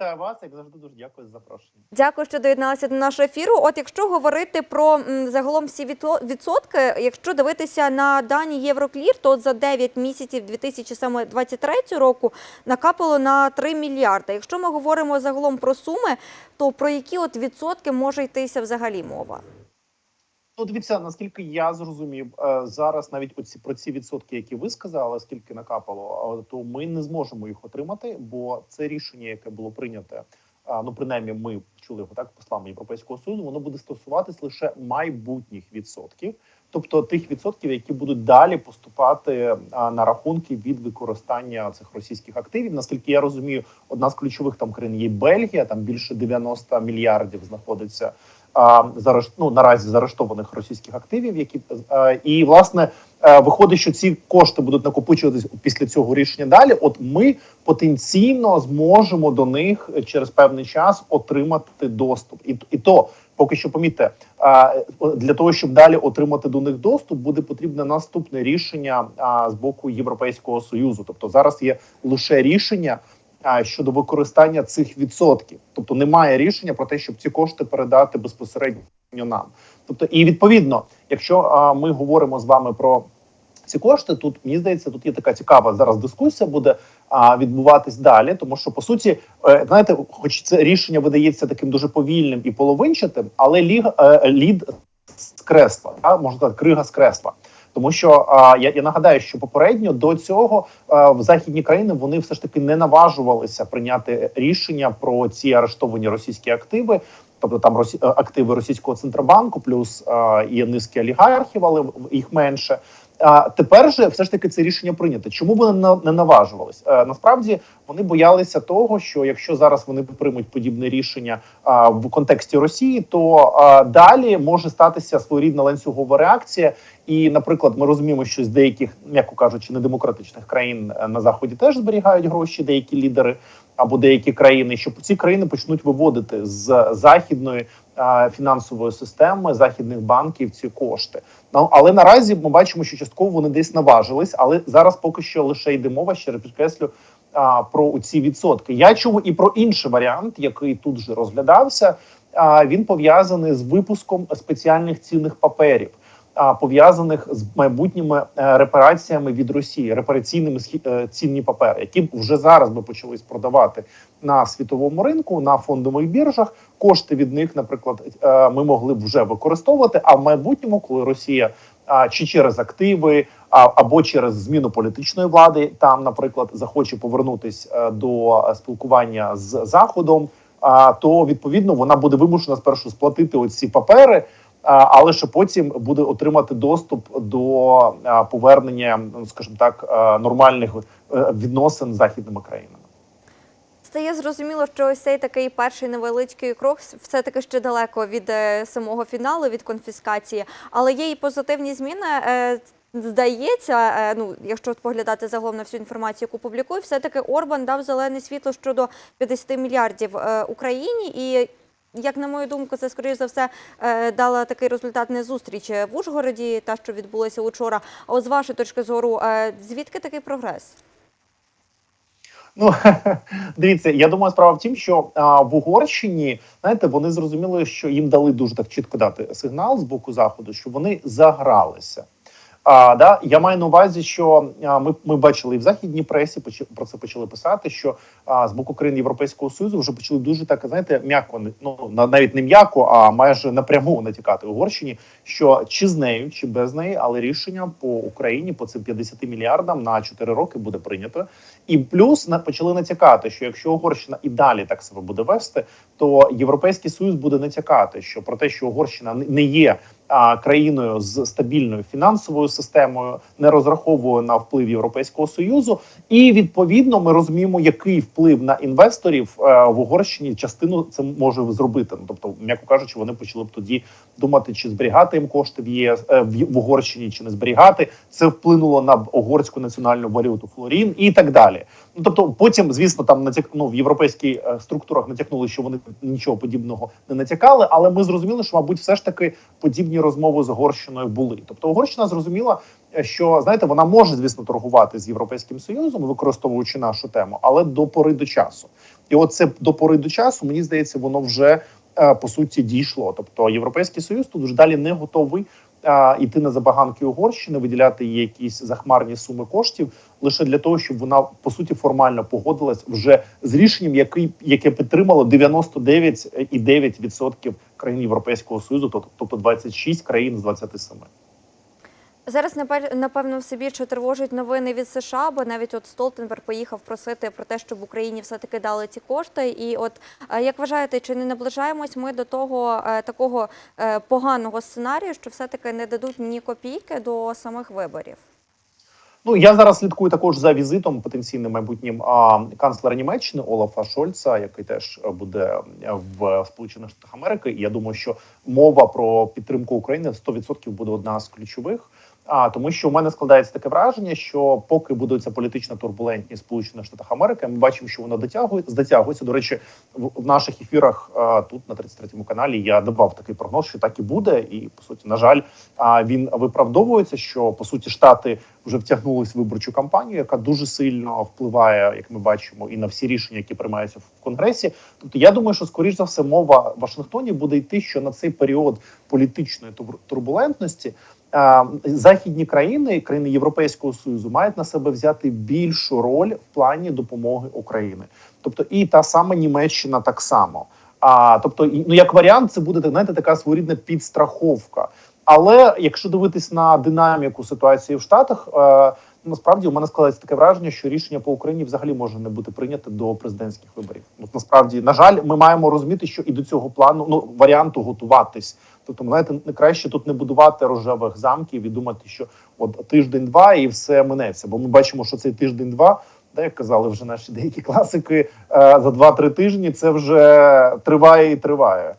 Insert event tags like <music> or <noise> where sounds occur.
вітаю вас. Як завжди, дуже дякую за запрошення. Дякую, що доєдналися до нашого ефіру. От якщо говорити про загалом всі відсотки, якщо дивитися на дані Євроклір, то за 9 місяців 2023 року накапало на 3 мільярди. Якщо ми говоримо загалом про суми, то про які от відсотки може йтися взагалі мова? Ну, дивіться, наскільки я зрозумів, е, зараз навіть оці про ці відсотки, які ви сказали, скільки накапало, е, то ми не зможемо їх отримати, бо це рішення, яке було прийняте. а, Ну, принаймні, ми чули його так послами Європейського союзу. Воно буде стосуватись лише майбутніх відсотків, тобто тих відсотків, які будуть далі поступати на рахунки від використання цих російських активів. Наскільки я розумію, одна з ключових там країн є Бельгія, там більше 90 мільярдів знаходиться а, ну, наразі заарештованих російських активів, які і власне виходить, що ці кошти будуть накопичуватись після цього рішення далі. От ми потенційно зможемо до них через певний час отримати доступ, і, і то поки що помітьте, для того, щоб далі отримати до них доступ, буде потрібне наступне рішення з боку Європейського союзу. Тобто зараз є лише рішення щодо використання цих відсотків, тобто немає рішення про те, щоб ці кошти передати безпосередньо нам. Тобто, і відповідно, якщо а, ми говоримо з вами про ці кошти, тут мені здається, тут є така цікава зараз дискусія буде а, відбуватись далі, тому що по суті, е, знаєте, хоч це рішення видається таким дуже повільним і половинчатим, але ліг е, лід з кресла, а можна сказати, крига з кресла. Тому що а, я, я нагадаю, що попередньо до цього а, в західні країни вони все ж таки не наважувалися прийняти рішення про ці арештовані російські активи, тобто там росі, е, активи російського центробанку, плюс а, є низки олігархів, але їх менше. А тепер же все ж таки це рішення прийнято. Чому вони не наважувались? Е, насправді вони боялися того, що якщо зараз вони приймуть подібне рішення в контексті Росії, то далі може статися своєрідна ланцюгова реакція. І, наприклад, ми розуміємо, що з деяких, м'яко кажучи, недемократичних країн е, на заході теж зберігають гроші, деякі лідери або деякі країни, що ці країни почнуть виводити з західної фінансової системи західних банків ці кошти. Ну але наразі ми бачимо, що частково вони десь наважились, але зараз поки що лише йде мова, ще підкреслю. А, про ці відсотки я чув і про інший варіант, який тут же розглядався. А він пов'язаний з випуском спеціальних цінних паперів, пов'язаних з майбутніми е, репараціями від Росії, репараційними е, цінні папери, які вже зараз би почались продавати на світовому ринку на фондових біржах. Кошти від них, наприклад, е, ми могли б вже використовувати. А в майбутньому, коли Росія чи через активи, або через зміну політичної влади, там, наприклад, захоче повернутися до спілкування з заходом, а, то відповідно вона буде вимушена спершу сплатити оці папери. А, Але ще потім буде отримати доступ до повернення, ну, скажімо так, нормальних е, відносин з західними країнами. Стає зрозуміло, що ось цей такий перший невеличкий крок все таки ще далеко від е, самого фіналу, від конфіскації, але є і позитивні зміни. Е, Здається, е, ну якщо поглядати загалом на всю інформацію, яку публікує, все таки Орбан дав зелене світло щодо 50 мільярдів е, Україні, і як на мою думку, це скоріш за все е, дала такий результат не зустріч в Ужгороді, та що відбулася учора. А з вашої точки зору, е, звідки такий прогрес? Ну <laughs> дивіться, я думаю, справа в тім, що а, в Угорщині знаєте, вони зрозуміли, що їм дали дуже так чітко дати сигнал з боку заходу, що вони загралися. А, да, я маю на увазі, що а, ми, ми бачили і в західній пресі про це почали писати. Що а, з боку країн Європейського союзу вже почали дуже так, знаєте, м'яко ну на- навіть не м'яко, а майже напряму натякати Угорщині, що чи з нею, чи без неї, але рішення по Україні по цим 50 мільярдам на 4 роки буде прийнято. І плюс на почали натякати, що якщо Угорщина і далі так себе буде вести, то Європейський Союз буде натякати, що про те, що Угорщина не- є країною з стабільною фінансовою системою, не розраховує на вплив Європейського союзу, і відповідно ми розуміємо, який вплив на інвесторів е, в Угорщині частину це може зробити. Ну тобто, м'яко кажучи, вони почали б тоді думати, чи зберігати їм кошти в ЄС е, в Угорщині, чи не зберігати. Це вплинуло на угорську національну валюту флорін і так далі. Ну тобто, потім, звісно, там натяк ну, в європейських е, структурах натякнули, що вони нічого подібного не натякали, але ми зрозуміли, що мабуть, все ж таки подібні розмови з Угорщиною були. Тобто Угорщина зрозуміла, е, що знаєте, вона може звісно торгувати з європейським союзом, використовуючи нашу тему, але до пори до часу. І от це до пори до часу, мені здається, воно вже е, по суті дійшло. Тобто, європейський союз тут вже далі не готовий йти на забаганки Угорщини, виділяти їй якісь захмарні суми коштів лише для того, щоб вона по суті формально погодилась вже з рішенням, який яке підтримало 99,9% країн Європейського союзу, тобто 26 країн з 27. Зараз напевно все більше тривожать новини від США, бо навіть от Столтенберг поїхав просити про те, щоб Україні все таки дали ці кошти. І от е, як вважаєте, чи не наближаємось ми до того е, такого е, поганого сценарію, що все таки не дадуть ні копійки до самих виборів? Ну я зараз слідкую також за візитом потенційним майбутнім а, канцлера Німеччини Олафа Шольца, який теж буде в Сполучених Штатах Америки. І я думаю, що мова про підтримку України 100% буде одна з ключових. А тому, що у мене складається таке враження, що поки будується політична турбулентність Сполучених Штатах Америки, ми бачимо, що воно дотягує дотягується. До речі, в, наших ефірах а, тут на 33-му каналі я давав такий прогноз, що так і буде. І по суті, на жаль, а, він виправдовується. Що по суті штати вже втягнулись в виборчу кампанію, яка дуже сильно впливає, як ми бачимо, і на всі рішення, які приймаються в конгресі. Тобто, я думаю, що скоріш за все мова в Вашингтоні буде йти, що на цей період політичної тур- турбулентності. Західні країни, країни Європейського союзу, мають на себе взяти більшу роль в плані допомоги України, тобто і та сама Німеччина так само. А тобто, ну як варіант, це буде знаєте, така своєрідна підстраховка. Але якщо дивитись на динаміку ситуації в Штатах, е, насправді у мене складається таке враження, що рішення по Україні взагалі може не бути прийнято до президентських виборів. От насправді, на жаль, ми маємо розуміти, що і до цього плану ну варіанту готуватись. Тобто, знаєте, краще тут не будувати рожевих замків і думати, що от тиждень-два і все минеться. Бо ми бачимо, що цей тиждень-два, де як казали вже наші деякі класики, е, за 2-3 тижні це вже триває і триває.